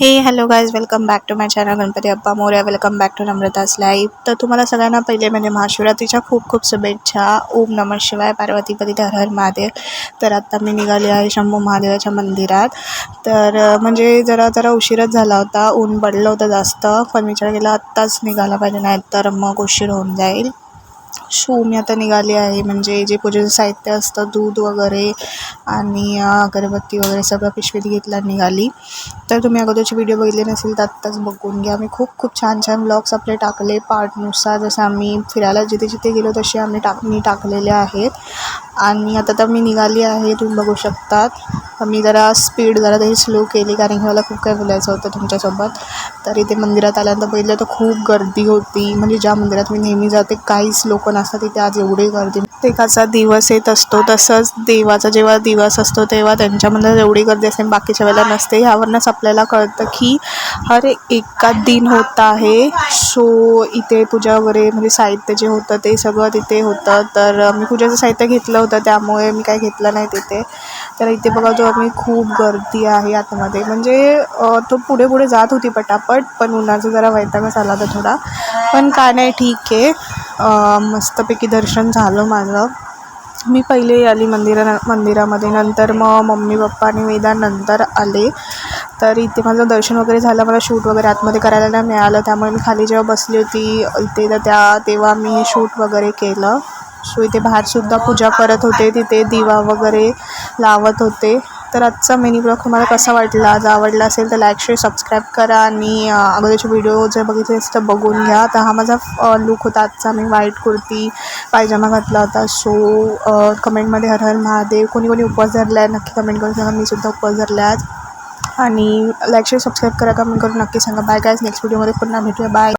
Hey hello guys welcome back to my channel Ganpati Appa Morya welcome back to Namrata's live तर तुम्हाला सगळ्यांना पहिले म्हणजे महाशिवरात्रीच्या खूप खूप शुभेच्छा. ओम नमः शिवाय पार्वतीपती हर हर महादेव. तर आत्ता मी निघाली आहे शंभू महादेवाच्या मंदिरात. तर म्हणजे जरा जरा उशीरच झाला होता. ऊन पडलं होतं जास्त. पण विचार केला आत्ताच निघाला पाहिजे नाही तर मग उशीर होऊन जाईल. शो मी आता निघाली आहे. म्हणजे जे पूजेचं साहित्य असतं दूध वगैरे आणि अगरबत्ती वगैरे सगळं पिशवीत घेतला निघाली. तर तुम्ही अगोदरचे व्हिडिओ बघितले नसेल तर आत्ताच बघून घ्या. मी खूप खूप छान छान ब्लॉग्स आपले टाकले. पार्टनुसार जसं आम्ही फिरायला जिथे जिथे गेलो तसे आम्ही टाक मी टाकलेले आहेत. आणि आता तर मी निघाली आहे. तुम्ही बघू शकतात. मी जरा स्पीड जरा तरी स्लो केली कारण की मला खूप काही बोलायचं होतं तुमच्यासोबत. तर इथे मंदिरात आल्यानंतर पहिलं तर खूप गर्दी होती. म्हणजे ज्या मंदिरात मी नेहमी जाते काहीच लोक नसतात तिथे. आज एवढी गर्दी. प्रत्येकाचा दिवस येत असतो. तसंच देवाचा जेव्हा दिवस असतो तेव्हा त्यांच्यामध्ये एवढी गर्दी असते. बाकीच्या वेळेला नसते. ह्यावरूनच आपल्याला कळतं की हर एका दिन होत आहे. सो इथे पूजा वगैरे म्हणजे साहित्य जे होतं ते सगळं तिथे होतं. तर मी पूजेचं साहित्य घेतलं होतं. त्यामुळे मी काय घेतलं नाही तिथे. तर इथे बघा जो आम्ही खूप गर्दी आहे आतमध्ये. म्हणजे तो पुढे पुढे जात होती पटापट पण उन्हाचा जरा वैतागच आला होता थोडा. पण काय नाही ठीक आहे. मस्तपैकी दर्शन झालं माझं. मी पहिले आली मंदिरा मंदिरामध्ये. नंतर मग मम्मी पप्पा आणि वेदा नंतर आले. तर इथे माझं दर्शन वगैरे झालं. मला शूट वगैरे आतमध्ये करायला नाही मिळालं. त्यामुळे मी खाली जेव्हा बसली होती इथे तर त्या तेव्हा मी शूट वगैरे केलं. सो इथे बाहेरसुद्धा पूजा करत होते तिथे दिवा वगैरे लावत होते. तर आजचा मिनी ब्लॉग तुम्हाला कसा वाटला? जर आवडला असेल तर लाईक शेअर सबस्क्राईब करा आणि अगोदरचे व्हिडिओ जर बघितले असेल तर बघून घ्या. तर हा माझा लुक होता आजचा. मी व्हाईट कुर्ती पायजमा घातला होता. सो कमेंटमध्ये हर हर महादेव. कोणी कोणी उपवास धरला आहे नक्की कमेंट करून सांगा. मीसुद्धा उपवास धरला आहे आज. आणि लाईक शेअर सबस्क्राईब करा कमेंट करून नक्की सांगा. बाय गायज नेक्स्ट व्हिडिओमध्ये पुन्हा भेटूया. बाय